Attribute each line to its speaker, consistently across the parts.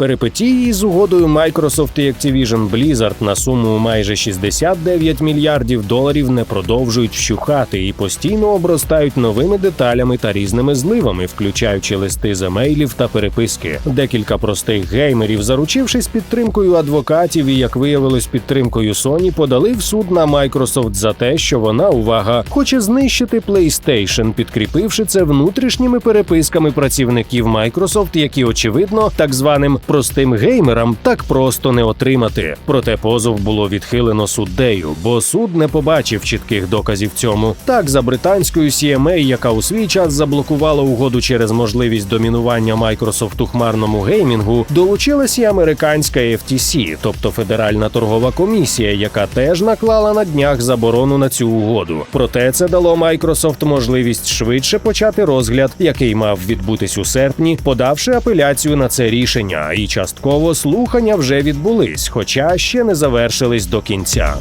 Speaker 1: Перипетії з угодою Microsoft і Activision Blizzard на суму майже 69 мільярдів доларів не продовжують вщухати і постійно обростають новими деталями та різними зливами, включаючи листи з емейлів та переписки. Декілька простих геймерів, заручившись підтримкою адвокатів і, як виявилось, підтримкою Sony, подали в суд на Microsoft за те, що вона увага хоче знищити PlayStation, підкріпивши це внутрішніми переписками працівників Microsoft, які очевидно так званим простим геймерам так просто не отримати. Проте позов було відхилено суддею, бо суд не побачив чітких доказів цьому. Так, за британською CMA, яка у свій час заблокувала угоду через можливість домінування Microsoft у хмарному геймінгу, долучилася і американська FTC, тобто Федеральна торгова комісія, яка теж наклала на днях заборону на цю угоду. Проте це дало Microsoft можливість швидше почати розгляд, який мав відбутись у серпні, подавши апеляцію на це рішення. І частково слухання вже відбулись, хоча ще не завершились до кінця.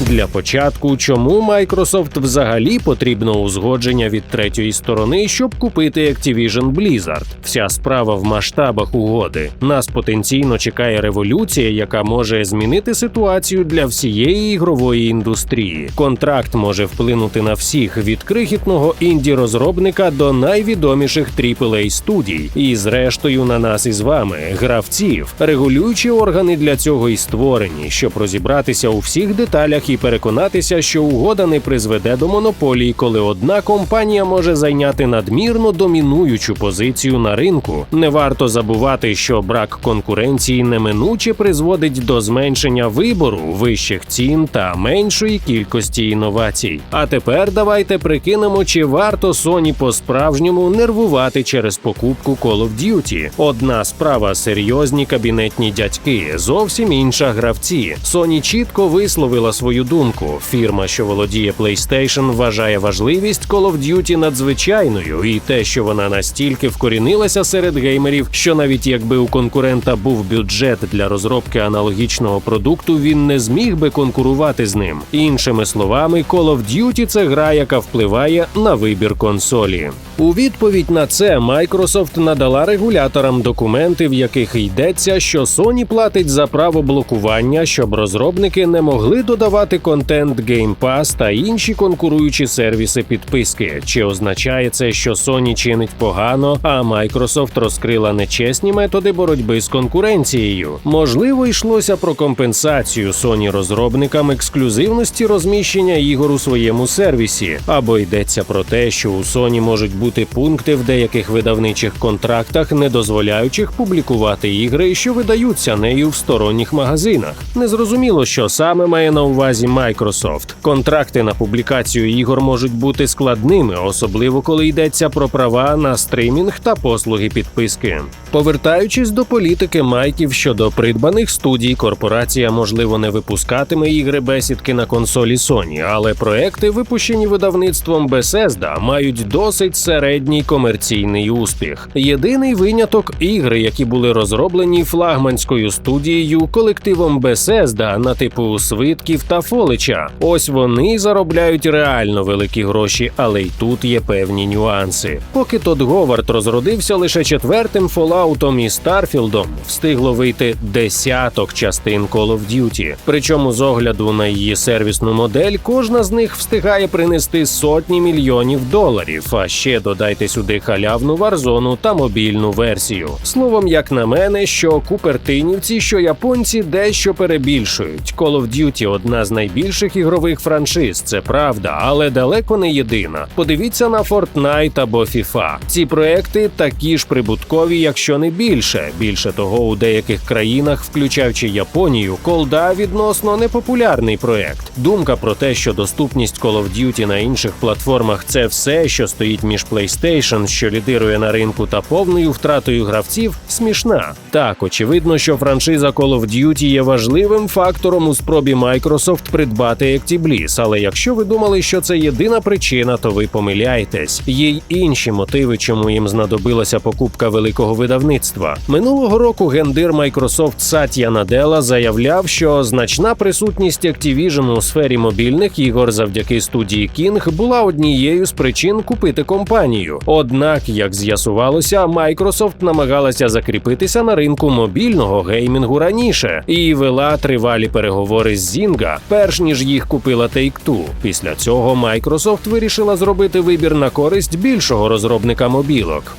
Speaker 1: Для початку, чому Microsoft взагалі потрібно узгодження від третьої сторони, щоб купити Activision Blizzard? Вся справа в масштабах угоди. Нас потенційно чекає революція, яка може змінити ситуацію для всієї ігрової індустрії. Контракт може вплинути на всіх від крихітного інді розробника до найвідоміших aaa студій, і зрештою на нас із вами, гравців. Регулюючі органи для цього і створені, щоб розібратися у всіх деталях і переконатися, що угода не призведе до монополії, коли одна компанія може зайняти надмірно домінуючу позицію на ринку. Не варто забувати, що брак конкуренції неминуче призводить до зменшення вибору, вищих цін та меншої кількості інновацій. А тепер давайте прикинемо, чи варто Sony по-справжньому нервувати через покупку Call of Duty. Одна справа серйозні кабінетні дядьки, зовсім інша гравці. Sony чітко висловила свою думку. Фірма, що володіє PlayStation, вважає важливість Call of Duty надзвичайною, і те, що вона настільки вкорінилася серед геймерів, що навіть якби у конкурента був бюджет для розробки аналогічного продукту, він не зміг би конкурувати з ним. Іншими словами, Call of Duty – це гра, яка впливає на вибір консолі. У відповідь на це Microsoft надала регуляторам документи, в яких йдеться, що Sony платить за право блокування, щоб розробники не могли додавати контент Game Pass та інші конкуруючі сервіси підписки. Чи означає це, що Sony чинить погано, а Microsoft розкрила нечесні методи боротьби з конкуренцією? Можливо, йшлося про компенсацію Sony розробникам ексклюзивності розміщення ігор у своєму сервісі, або йдеться про те, що у Sony можуть бути пункти в деяких видавничих контрактах, не дозволяючих публікувати ігри, що видаються нею в сторонніх магазинах. Незрозуміло, що саме має на увазі Microsoft. Контракти на публікацію ігор можуть бути складними, особливо коли йдеться про права на стримінг та послуги підписки. Повертаючись до політики Майків щодо придбаних студій, корпорація можливо не випускатиме ігри бесідки на консолі Sony, але проекти, випущені видавництвом Bethesda, мають досить середній комерційний успіх. Єдиний виняток ігри, які були розроблені флагманською студією, колективом Bethesda на типу свитків та фолича. Ось вони заробляють реально великі гроші, але й тут є певні нюанси. Поки Тодд Говард розродився лише четвертим Fallout'ом і Старфілдом, встигло вийти десяток частин Call of Duty. Причому з огляду на її сервісну модель, кожна з них встигає принести сотні мільйонів доларів. А ще додайте сюди халявну варзону та мобільну версію. Словом, як на мене, що купертинівці, що японці дещо перебільшують. Call of Duty одна з найбільших ігрових франшиз, це правда, але далеко не єдина. Подивіться на Fortnite або FIFA. Ці проекти такі ж прибуткові, якщо не більше. Більше того, у деяких країнах, включаючи Японію, колда відносно непопулярний проект. Думка про те, що доступність Call of Duty на інших платформах це все, що стоїть між PlayStation, що лідирує на ринку, та повною втратою гравців, смішна. Так, очевидно, що франшиза Call of Duty є важливим фактором у спробі Microsoft придбати Actibliss, але якщо ви думали, що це єдина причина, то ви помиляєтесь. Є й інші мотиви, чому їм знадобилася покупка великого видавництва. Минулого року гендир Microsoft Сатя Наделла заявляв, що значна присутність Activision у сфері мобільних ігор завдяки студії King була однією з причин купити компанію. Однак, як з'ясувалося, Microsoft намагалася закріпитися на ринку мобільного геймінгу раніше і вела тривалі переговори з Zynga, перш ніж їх купила Take-Two. Після цього Microsoft вирішила зробити вибір на користь більшого розробника мобілок.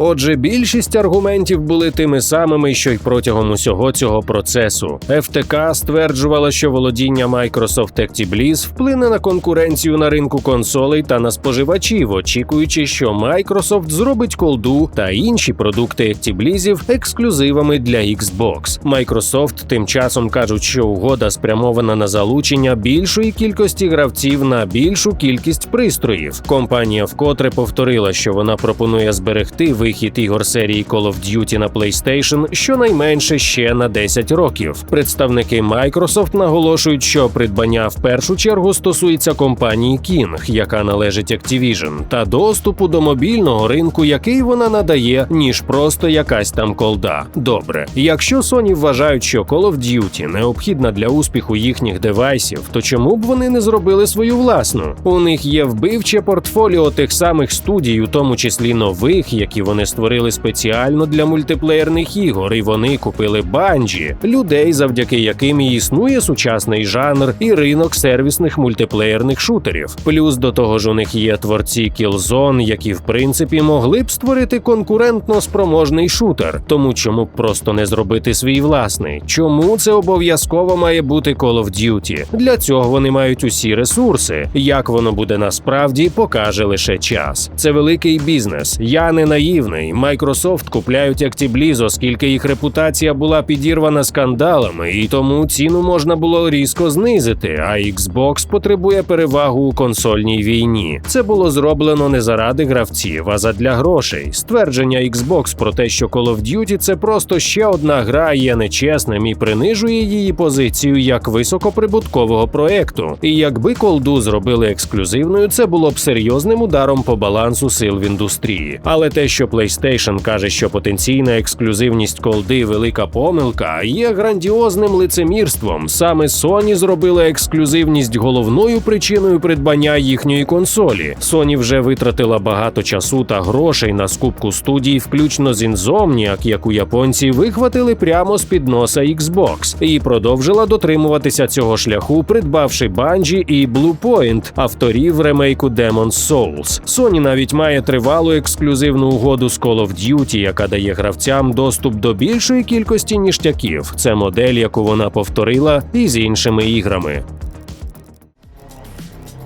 Speaker 1: Отже, більшість аргументів були тими самими, що й протягом усього цього процесу. ФТК стверджувала, що володіння Microsoft Actibliss вплине на конкуренцію на ринку консолей та на споживачів, очікуючи, що Microsoft зробить колду та інші продукти Actiblizzів ексклюзивами для Xbox. Microsoft тим часом кажуть, що угода спрямована на залучення більшої кількості гравців на більшу кількість пристроїв. Компанія вкотре повторила, що вона пропонує зберегти вихід ігор серії Call of Duty на PlayStation щонайменше ще на 10 років. Представники Microsoft наголошують, що придбання в першу чергу стосується компанії King, яка належить Activision, та доступу до мобільного ринку, який вона надає, ніж просто якась там колда. Добре, якщо Sony вважають, що Call of Duty необхідна для успіху їхніх девайсів, то чому б вони не зробили свою власну? У них є вбивче портфоліо тих самих студій, у тому числі нових, які вони створили спеціально для мультиплеєрних ігор, і вони купили банджі, людей, завдяки яким і існує сучасний жанр і ринок сервісних мультиплеєрних шутерів. Плюс до того ж у них є творці Killzone, які в принципі могли б створити конкурентно спроможний шутер. Тому чому б просто не зробити свій власний? Чому це обов'язково має бути Call of Duty? Для цього вони мають усі ресурси. Як воно буде насправді, покаже лише час. Це великий бізнес. Я не наївний. Microsoft купляють Actibliss, оскільки їх репутація була підірвана скандалами, і тому ціну можна було різко знизити. А Xbox потребує перевагу у консольній війні. Це було зроблено не заради гравців, а задля грошей. Ствердження Xbox про те, що Call of Duty – це просто ще одна гра, є нечесним і принижує її позицію як високоприбуткового проекту. І якби колду зробили ексклюзивною, це було б серйозним ударом по балансу сил в індустрії. Але те, що PlayStation каже, що потенційна ексклюзивність колди велика помилка, є грандіозним лицемірством. Саме Sony зробила ексклюзивність головною причиною придбання їхньої консолі. Sony вже витратила багато часу та грошей на скупку студій, включно з Insomniac, яку японці вихватили прямо з під носа Xbox, і продовжила дотримуватися цього шляху, придбавши Bungie і Bluepoint, авторів ремейку Demon's Souls. Sony навіть має тривалу ексклюзивну угоду з Call of Duty, яка дає гравцям доступ до більшої кількості ніштяків. Це модель, яку вона повторила і з іншими іграми.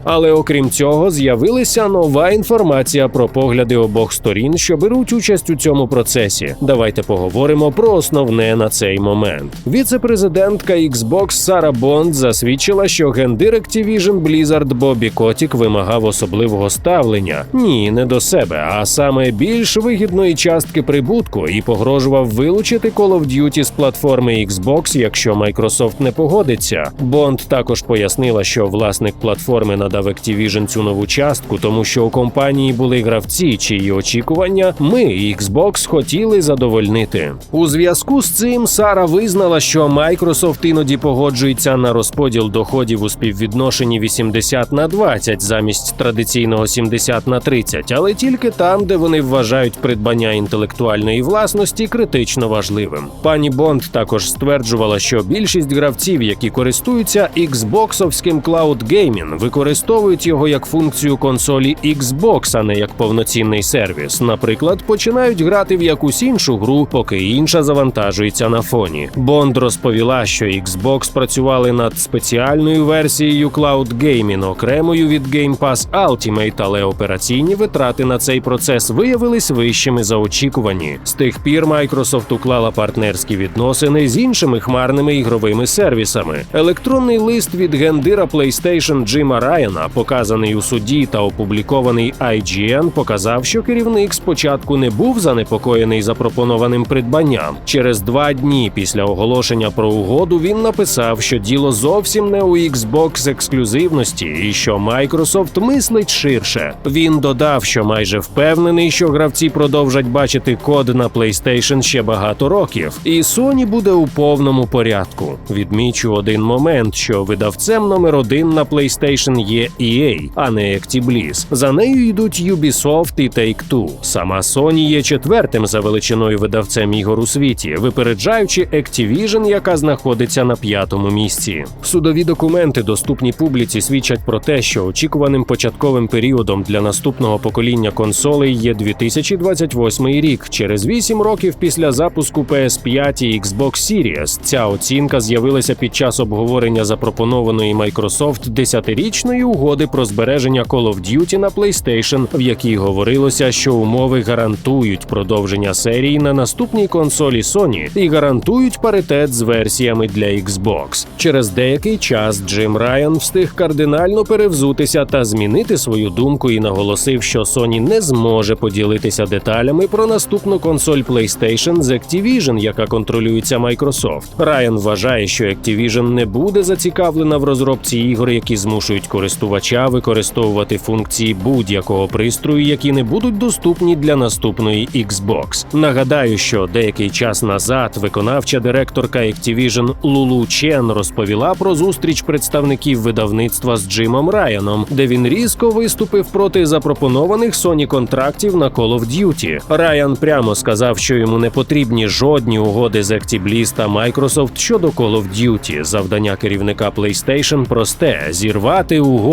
Speaker 1: Але окрім цього, з'явилася нова інформація про погляди обох сторін, що беруть участь у цьому процесі. Давайте поговоримо про основне на цей момент. Віце-президентка Xbox Сара Бонд засвідчила, що гендир Activision Blizzard Бобі Котік вимагав особливого ставлення ні, не до себе, а саме більш вигідної частки прибутку і погрожував вилучити Call of Duty з платформи Xbox, якщо Microsoft не погодиться. Бонд також пояснила, що власник платформи надав Activision цю нову частку, тому що у компанії були гравці, чиї очікування ми, Xbox, хотіли задовольнити. У зв'язку з цим Сара визнала, що Microsoft іноді погоджується на розподіл доходів у співвідношенні 80 на 20 замість традиційного 70 на 30, але тільки там, де вони вважають придбання інтелектуальної власності критично важливим. Пані Бонд також стверджувала, що більшість гравців, які користуються Xboxовським Cloud Gaming, використовують його як функцію консолі Xbox, а не як повноцінний сервіс. Наприклад, починають грати в якусь іншу гру, поки інша завантажується на фоні. Бонд розповіла, що Xbox працювали над спеціальною версією Cloud Gaming, окремою від Game Pass Ultimate, але операційні витрати на цей процес виявились вищими за очікувані. З тих пір Microsoft уклала партнерські відносини з іншими хмарними ігровими сервісами. Електронний лист від гендира PlayStation Джима Райана Райана, показаний у суді та опублікований IGN, показав, що керівник спочатку не був занепокоєний запропонованим придбанням. Через два дні після оголошення про угоду він написав, що діло зовсім не у Xbox ексклюзивності і що Microsoft мислить ширше. Він додав, що майже впевнений, що гравці продовжать бачити код на PlayStation ще багато років, і Sony буде у повному порядку. Відмічу один момент, що видавцем номер один на PlayStation є EA, а не Actibliz. За нею йдуть Ubisoft і Take-Two. Сама Sony є четвертим за величиною видавцем ігор у світі, випереджаючи Activision, яка знаходиться на п'ятому місці. Судові документи, доступні публіці, свідчать про те, що очікуваним початковим періодом для наступного покоління консолей є 2028 рік. Через 8 років після запуску PS5 і Xbox Series. Ця оцінка з'явилася під час обговорення запропонованої Microsoft 10-річної угоди про збереження Call of Duty на PlayStation, в якій говорилося, що умови гарантують продовження серії на наступній консолі Sony і гарантують паритет з версіями для Xbox. Через деякий час Джим Райан встиг кардинально перевзутися та змінити свою думку і наголосив, що Sony не зможе поділитися деталями про наступну консоль PlayStation з Activision, яка контролюється Microsoft. Райан вважає, що Activision не буде зацікавлена в розробці ігор, які змушують користувача використовувати функції будь-якого пристрою, які не будуть доступні для наступної Xbox. Нагадаю, що деякий час назад виконавча директорка Activision Лулу Чен розповіла про зустріч представників видавництва з Джимом Райаном, де він різко виступив проти запропонованих Sony контрактів на Call of Duty. Райан прямо сказав, що йому не потрібні жодні угоди з Actibliz та Microsoft щодо Call of Duty. Завдання керівника PlayStation просте зірвати угоду.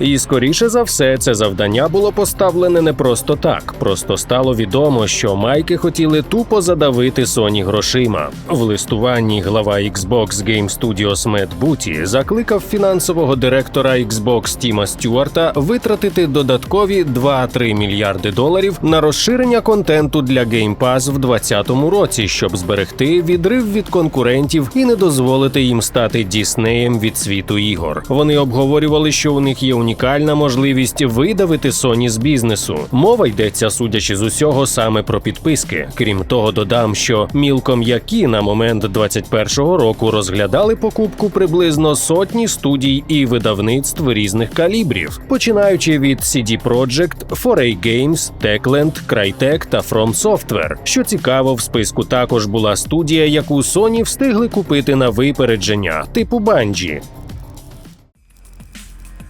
Speaker 1: І скоріше за все, це завдання було поставлене не просто так. Просто стало відомо, що майки хотіли тупо задавити Sony грошима. В листуванні глава Xbox Game Studios Мед Буті закликав фінансового директора Xbox Тіма Стюарта витратити додаткові 2-3 мільярди доларів на розширення контенту для Game Pass в 2020 році, щоб зберегти відрив від конкурентів і не дозволити їм стати Діснеєм від світу ігор. Вони обговорювали, що у них є унікальна можливість видавити Sony з бізнесу. Мова йдеться, судячи з усього, саме про підписки. Крім того, додам, що мілком які на момент 21-го року розглядали покупку приблизно сотні студій і видавництв різних калібрів, починаючи від CD Projekt, 4A Games, Techland, Crytek та From Software. Що цікаво, в списку також була студія, яку Sony встигли купити на випередження, типу Bungie.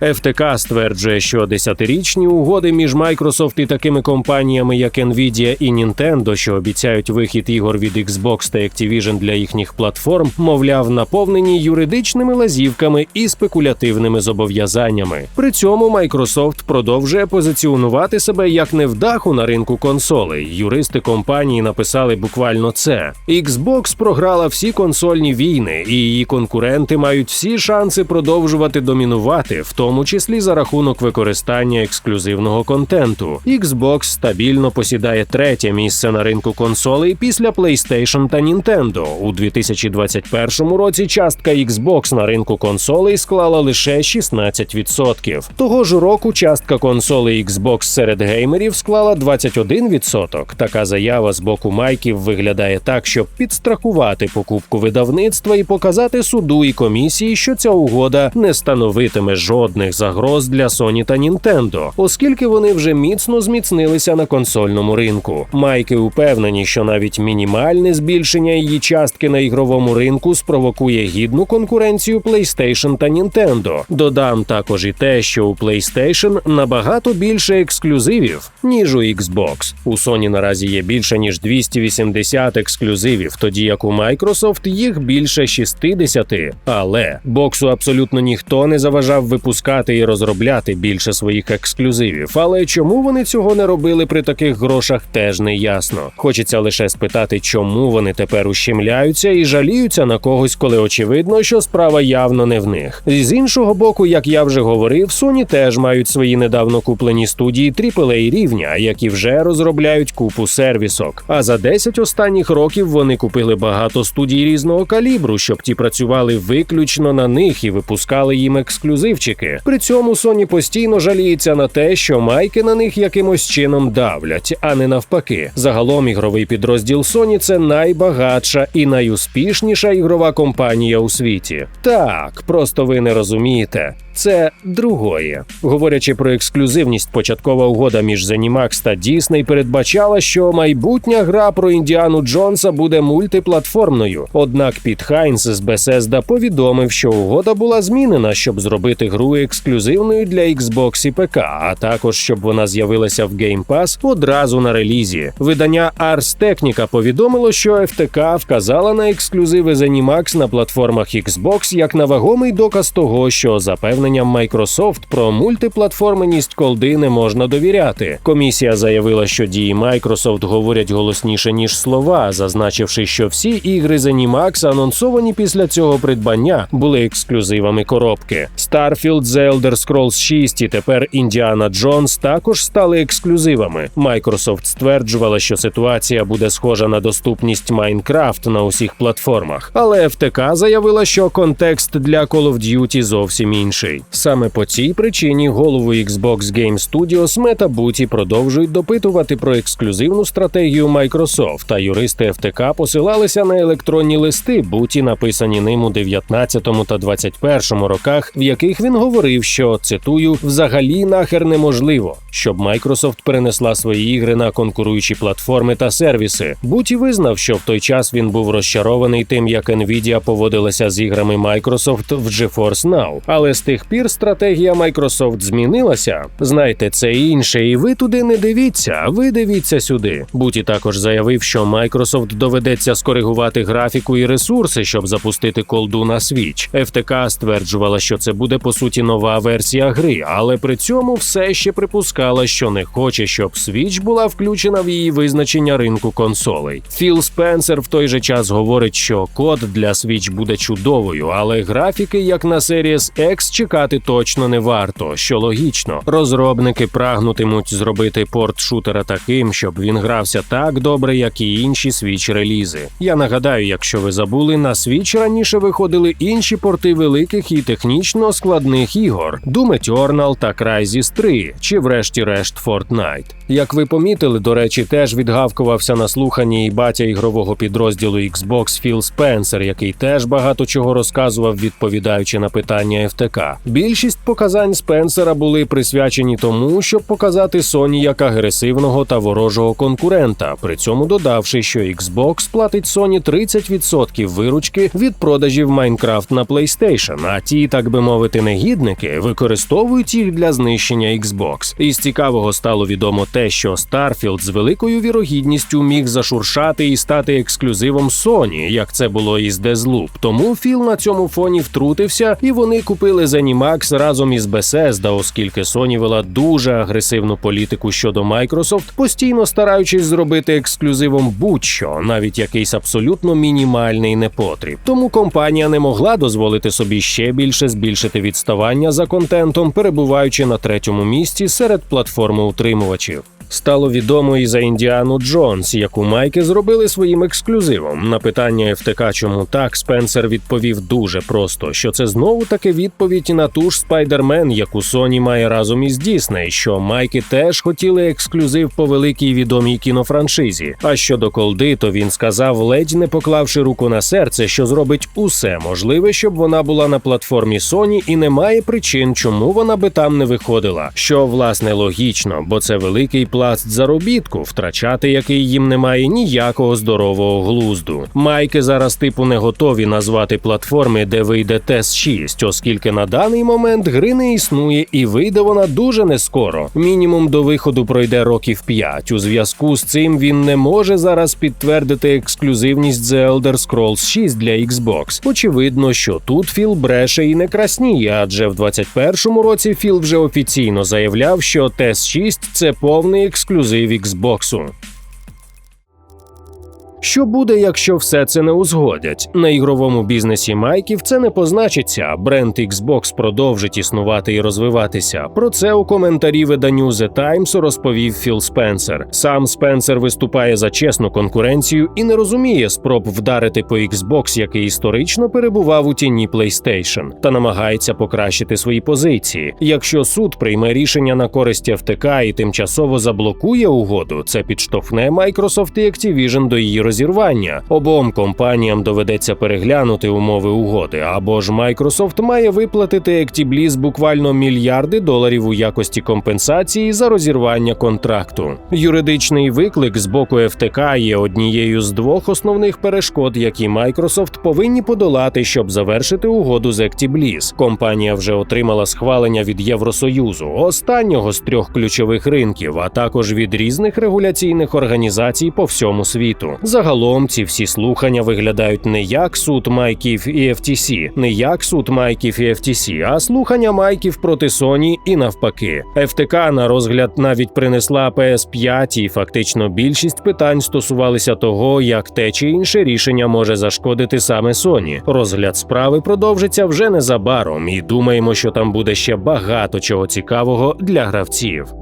Speaker 1: ФТК стверджує, що десятирічні угоди між Microsoft і такими компаніями, як Nvidia і Nintendo, що обіцяють вихід ігор від Xbox та Activision для їхніх платформ, мовляв, наповнені юридичними лазівками і спекулятивними зобов'язаннями. При цьому Microsoft продовжує позиціонувати себе як невдаху на ринку консолей. Юристи компанії написали буквально це: Xbox програла всі консольні війни, і її конкуренти мають всі шанси продовжувати домінувати. в тому числі за рахунок використання ексклюзивного контенту. Xbox стабільно посідає третє місце на ринку консолей після PlayStation та Nintendo. У 2021 році частка Xbox на ринку консолей склала лише 16%. Того ж року частка консолей Xbox серед геймерів склала 21%. Така заява з боку майків виглядає так, щоб підстрахувати покупку видавництва і показати суду і комісії, що ця угода не становитиме жодних загроз для Sony та Nintendo, оскільки вони вже міцно зміцнилися на консольному ринку. Майки упевнені, що навіть мінімальне збільшення її частки на ігровому ринку спровокує гідну конкуренцію PlayStation та Nintendo. Додам також і те, що у PlayStation набагато більше ексклюзивів ніж у Xbox. У Sony наразі є більше ніж 280 ексклюзивів, тоді як у Microsoft їх більше 60. Але боксу абсолютно ніхто не заважав випускати і розробляти більше своїх ексклюзивів. Але чому вони цього не робили при таких грошах, теж не ясно. Хочеться лише спитати, чому вони тепер ущемляються і жаліються на когось, коли очевидно, що справа явно не в них. З іншого боку, як я вже говорив, Sony теж мають свої недавно куплені студії AAA рівня, які вже розробляють купу сервісок. А за 10 останніх років вони купили багато студій різного калібру, щоб ті працювали виключно на них і випускали їм ексклюзивчики. При цьому Соні постійно жаліється на те, що майки на них якимось чином давлять, а не навпаки. Загалом ігровий підрозділ Sony – це найбагатша і найуспішніша ігрова компанія у світі. Так, просто ви не розумієте. Це другое. Говорячи про ексклюзивність, початкова угода між ZeniMax та Disney передбачала, що майбутня гра про Індіану Джонса буде мультиплатформною. Однак Піт Хайнс з Bethesda повідомив, що угода була змінена, щоб зробити гру ексклюзивною для Xbox і ПК, а також щоб вона з'явилася в Game Pass одразу на релізі. Видання Ars Technica повідомило, що FTK вказала на ексклюзиви ZeniMax на платформах Xbox як на вагомий доказ того, що запевненням Microsoft про мультиплатформеність колди не можна довіряти. Комісія заявила, що дії Microsoft говорять голосніше ніж слова, зазначивши, що всі ігри ZeniMax, анонсовані після цього придбання, були ексклюзивами коробки. Starfield, The Elder Scrolls 6 і тепер Indiana Jones також стали ексклюзивами. Microsoft стверджувала, що ситуація буде схожа на доступність Minecraft на усіх платформах, але FTK заявила, що контекст для Call of Duty зовсім інший. Саме по цій причині голову Xbox Game Studios Мета Буті продовжують допитувати про ексклюзивну стратегію Microsoft, а юристи FTK посилалися на електронні листи, буті написані ним у 19 та 21 роках, в яких він говорив, що цитую взагалі нахер неможливо, щоб Microsoft перенесла свої ігри на конкуруючі платформи та сервіси. Буті визнав, що в той час він був розчарований тим, як Nvidia поводилася з іграми Microsoft в GeForce Now. Але з тих пір стратегія Microsoft змінилася. Знайте, це інше, і ви туди не дивіться. Ви дивіться сюди. Буті також заявив, що Microsoft доведеться скоригувати графіку і ресурси, щоб запустити колду на Switch. FTK стверджувала, що це буде по суті нова версія гри, але при цьому все ще припускала, що не хоче, щоб Switch була включена в її визначення ринку консолей. Філ Спенсер в той же час говорить, що код для Switch буде чудовою, але графіки, як на Series X, чекати точно не варто, що логічно. Розробники прагнутимуть зробити порт шутера таким, щоб він грався так добре, як і інші Switch релізи. Я нагадаю, якщо ви забули, на Switch раніше виходили інші порти великих і технічно складних ігор: Doom Eternal та Crysis 3, чи врешті-решт Fortnite. Як ви помітили, до речі, теж відгавкувався на слуханні і батя ігрового підрозділу Xbox Філ Спенсер, який теж багато чого розказував, відповідаючи на питання ФТК. Більшість показань Спенсера були присвячені тому, щоб показати Sony як агресивного та ворожого конкурента, при цьому додавши, що Xbox платить Sony 30% виручки від продажів Minecraft на PlayStation, а ті, так би мовити, негідники використовують їх для знищення Xbox. Із цікавого стало відомо те, що Starfield з великою вірогідністю міг зашуршати і стати ексклюзивом Sony, як це було із Deathloop. Тому Філ на цьому фоні втрутився, і вони купили ZeniMax разом із Bethesda, оскільки Sony вела дуже агресивну політику щодо Microsoft, постійно стараючись зробити ексклюзивом будь-що, навіть якийсь абсолютно мінімальний непотріб. Тому компанія не могла дозволити собі ще більше збільшити відставання за контентом, перебуваючи на третьому місці серед платформи утримувачів. Стало відомо і за Індіану Джонс, яку майки зробили своїм ексклюзивом. На питання ФТК, чому так, Спенсер відповів дуже просто, що це знову таки відповідь на ту ж Спайдермен, яку Sony має разом із Дісней, що майки теж хотіли ексклюзив по великій відомій кінофраншизі. А щодо колди, то він сказав, ледь не поклавши руку на серце, що зробить усе можливе, щоб вона була на платформі Sony і немає причин, чому вона би там не виходила. Що власне логічно, бо це великий пласт заробітку, втрачати який їм немає ніякого здорового глузду. Майки зараз типу не готові назвати платформи, де вийде TES 6, оскільки на даний момент гри не існує і вийде вона дуже не скоро. Мінімум до виходу пройде років 5. У зв'язку з цим він не може зараз підтвердити ексклюзивність The Elder Scrolls 6 для Xbox. Очевидно, що тут Філ бреше і не красніє, адже в 21-му році Філ вже офіційно заявляв, що TES 6 – це повний ексклюзив Xbox. Що буде, якщо все це не узгодять? На ігровому бізнесі Майків це не позначиться. Бренд Xbox продовжить існувати і розвиватися. Про це у коментарі виданню The Times розповів Філ Спенсер. Сам Спенсер виступає за чесну конкуренцію і не розуміє спроб вдарити по Xbox, який історично перебував у тіні PlayStation, та намагається покращити свої позиції. Якщо суд прийме рішення на користь ФТК і тимчасово заблокує угоду, це підштовхне Microsoft і Activision до її розірвання. Обом компаніям доведеться переглянути умови угоди, або ж Microsoft має виплатити Actibliz буквально мільярди доларів у якості компенсації за розірвання контракту. Юридичний виклик з боку ФТК є однією з двох основних перешкод, які Microsoft повинні подолати, щоб завершити угоду з Actibliz. Компанія вже отримала схвалення від Євросоюзу, останнього з трьох ключових ринків, а також від різних регуляційних організацій по всьому світу. Загалом ці всі слухання виглядають не як суд Майків і FTC, не як суд Майків і FTC, а слухання Майків проти Sony і навпаки. ФТК на розгляд навіть принесла PS5, і фактично більшість питань стосувалися того, як те чи інше рішення може зашкодити саме Sony. Розгляд справи продовжиться вже незабаром, і думаємо, що там буде ще багато чого цікавого для гравців.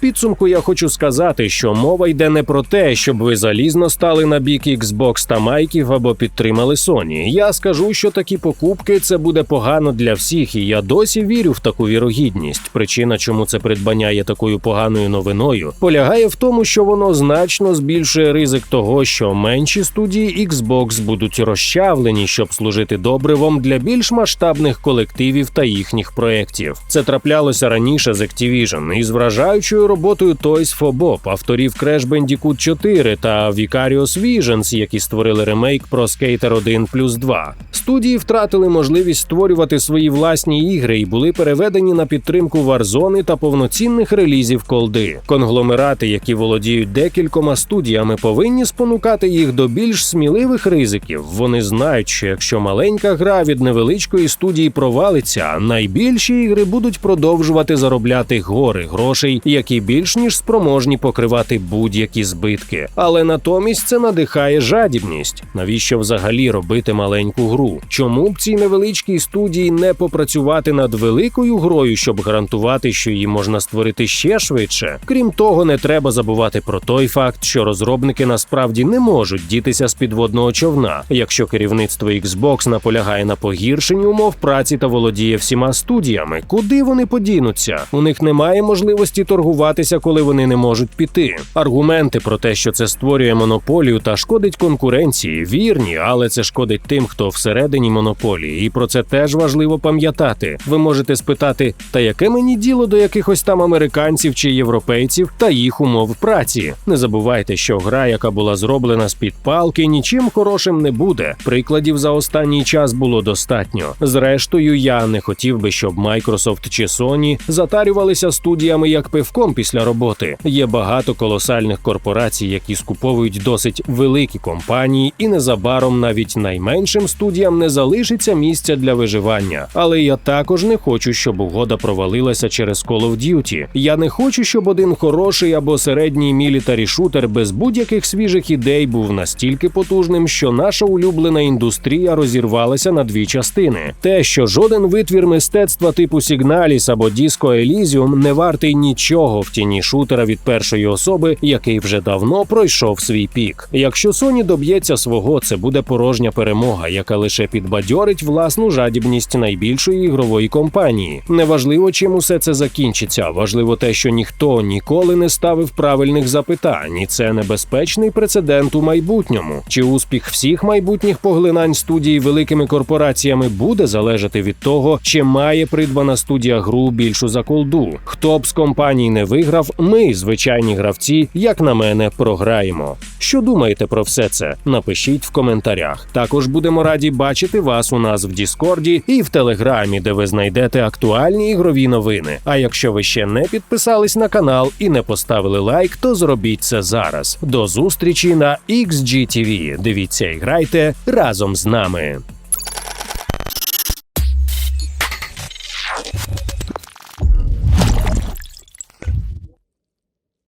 Speaker 1: Підсумку я хочу сказати, що мова йде не про те, щоб ви залізно стали на бік Xbox та Майків або підтримали Sony. Я скажу, що такі покупки це буде погано для всіх, і я досі вірю в таку вірогідність. Причина, чому це придбання є такою поганою новиною, полягає в тому, що воно значно збільшує ризик того, що менші студії Xbox будуть розчавлені, щоб служити добривом для більш масштабних колективів та їхніх проєктів. Це траплялося раніше з Activision із вражаючою роботою Toys for Bob, авторів Crash Bandicoot 4 та Vicarious Visions, які створили ремейк про Skater 1 плюс 2. Студії втратили можливість створювати свої власні ігри і були переведені на підтримку Warzone та повноцінних релізів колди. Конгломерати, які володіють декількома студіями, повинні спонукати їх до більш сміливих ризиків. Вони знають, що якщо маленька гра від невеличкої студії провалиться, найбільші ігри будуть продовжувати заробляти гори грошей, які більш ніж спроможні покривати будь-які збитки. Але натомість це надихає жадібність. Навіщо взагалі робити маленьку гру? Чому б цій невеличкій студії не попрацювати над великою грою, щоб гарантувати, що її можна створити ще швидше? Крім того, не треба забувати про той факт, що розробники насправді не можуть дітися з підводного човна, якщо керівництво Xbox наполягає на погіршенні умов праці та володіє всіма студіями. Куди вони подінуться? У них немає можливості торгуватися, коли вони не можуть піти. Аргументи про те, що це створює монополію та шкодить конкуренції, вірні, але це шкодить тим, хто всередині монополії, і про це теж важливо пам'ятати. Ви можете спитати, та яке мені діло до якихось там американців чи європейців та їх умов праці? Не забувайте, що гра, яка була зроблена з під палки, нічим хорошим не буде. Прикладів за останній час було достатньо. Зрештою, я не хотів би, щоб Microsoft чи Sony затарювалися студіями як пивком після роботи. Є багато колосальних корпорацій, які скуповують досить великі компанії, і незабаром навіть найменшим студіям не залишиться місця для виживання. Але я також не хочу, щоб угода провалилася через Call of Duty. Я не хочу, щоб один хороший або середній мілітарі шутер без будь-яких свіжих ідей був настільки потужним, що наша улюблена індустрія розірвалася на дві частини. Те, що жоден витвір мистецтва типу Signalis або Disco Elysium не вартий нічого в тіні шутера від першої особи, який вже давно пройшов свій пік. Якщо Sony доб'ється свого, це буде порожня перемога, яка лише підбадьорить власну жадібність найбільшої ігрової компанії. Неважливо, чим усе це закінчиться. Важливо те, що ніхто ніколи не ставив правильних запитань, і це небезпечний прецедент у майбутньому. Чи успіх всіх майбутніх поглинань студії великими корпораціями буде залежати від того, чи має придбана студія гру більшу за колду? Хто б з компаній не виграв, ми, звичайні гравці, як на мене, програємо. Що думаєте про все це? Напишіть в коментарях. Також будемо раді бачити вас у нас в Діскорді і в Телеграмі, де ви знайдете актуальні ігрові новини. А якщо ви ще не підписались на канал і не поставили лайк, то зробіть це зараз. До зустрічі на XGTV. Дивіться і грайте разом з нами.